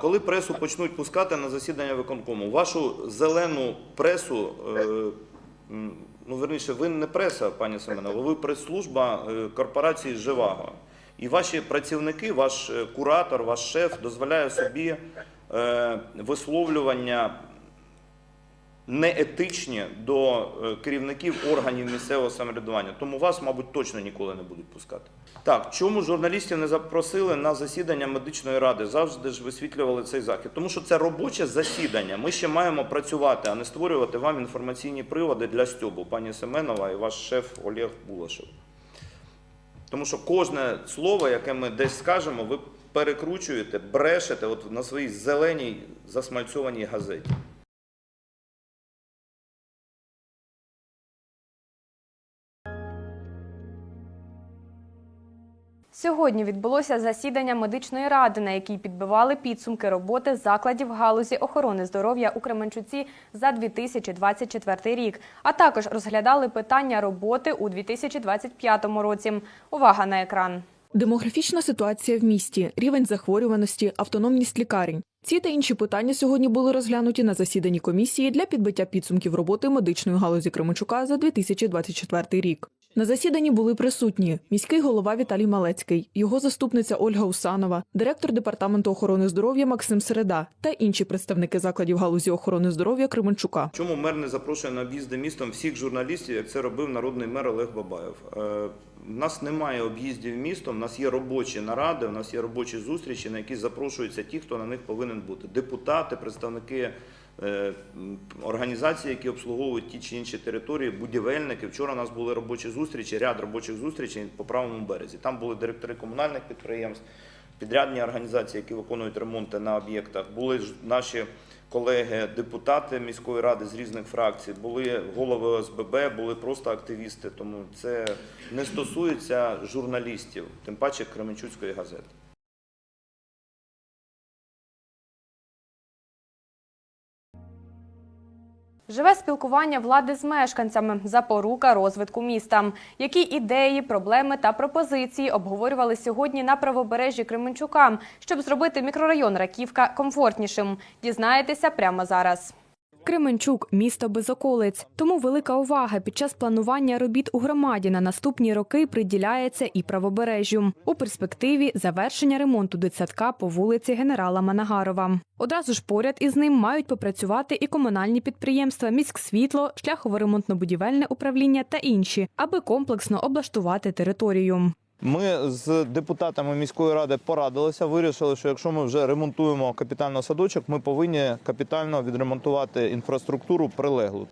Коли пресу почнуть пускати на засідання виконкому, вашу зелену пресу, е, ну верніше, ви не преса, пані Семенова, ви прес-служба е, корпорації Живаго. І ваші працівники, ваш е, куратор, ваш шеф дозволяє собі висловлювання неетичні до е, керівників органів місцевого самоврядування. Тому вас, мабуть, точно ніколи не будуть пускати. Так, чому журналістів не запросили на засідання медичної ради? Завжди ж висвітлювали цей захід. Тому що це робоче засідання. Ми ще маємо працювати, а не створювати вам інформаційні приводи для стьобу, пані Семенова і ваш шеф Олег Булашев. Тому що кожне слово, яке ми десь скажемо, ви перекручуєте, брешете от на своїй зеленій засмальцьованій газеті. Сьогодні відбулося засідання медичної ради, на якій підбивали підсумки роботи закладів галузі охорони здоров'я у Кременчуці за 2024 рік, а також розглядали питання роботи у 2025 році. Увага на екран. Демографічна ситуація в місті, рівень захворюваності, автономність лікарень. Ці та інші питання сьогодні були розглянуті на засіданні комісії для підбиття підсумків роботи медичної галузі Кременчука за 2024 рік. На засіданні були присутні міський голова Віталій Малецький, його заступниця Ольга Усанова, директор департаменту охорони здоров'я Максим Середа та інші представники закладів галузі охорони здоров'я Кременчука. Чому мер не запрошує на об'їзди містом всіх журналістів, як це робив народний мер Олег Бабаєв? Е, У нас немає об'їздів містом, у нас є робочі наради, у нас є робочі зустрічі, на які запрошуються ті, хто на них повинен бути. Депутати, представники організації, організацій, які обслуговують ті чи інші території, будівельники. Вчора у нас були робочі зустрічі, ряд робочих зустрічей по правому березі. Там були директори комунальних підприємств, підрядні організації, які виконують ремонти на об'єктах. Були наші колеги, депутати міської ради з різних фракцій, були голови ОСББ, були просто активісти. Тому це не стосується журналістів, тим паче Кременчуцької газети. Живе спілкування влади з мешканцями, запорука розвитку міста. Які ідеї, проблеми та пропозиції обговорювали сьогодні на правобережжі Кременчука, щоб зробити мікрорайон Раківка комфортнішим. Дізнаєтеся прямо зараз. Кременчук місто без околиць, тому велика увага під час планування робіт у громаді на наступні роки приділяється і правобережжю. У перспективі завершення ремонту дитсадка по вулиці генерала Манагарова. Одразу ж поряд із ним мають попрацювати і комунальні підприємства, міськсвітло, шляхово-ремонтно-будівельне управління та інші, аби комплексно облаштувати територію. Ми з депутатами міської ради порадилися, вирішили, що якщо ми вже ремонтуємо капітально садочок, ми повинні капітально відремонтувати інфраструктуру прилеглу.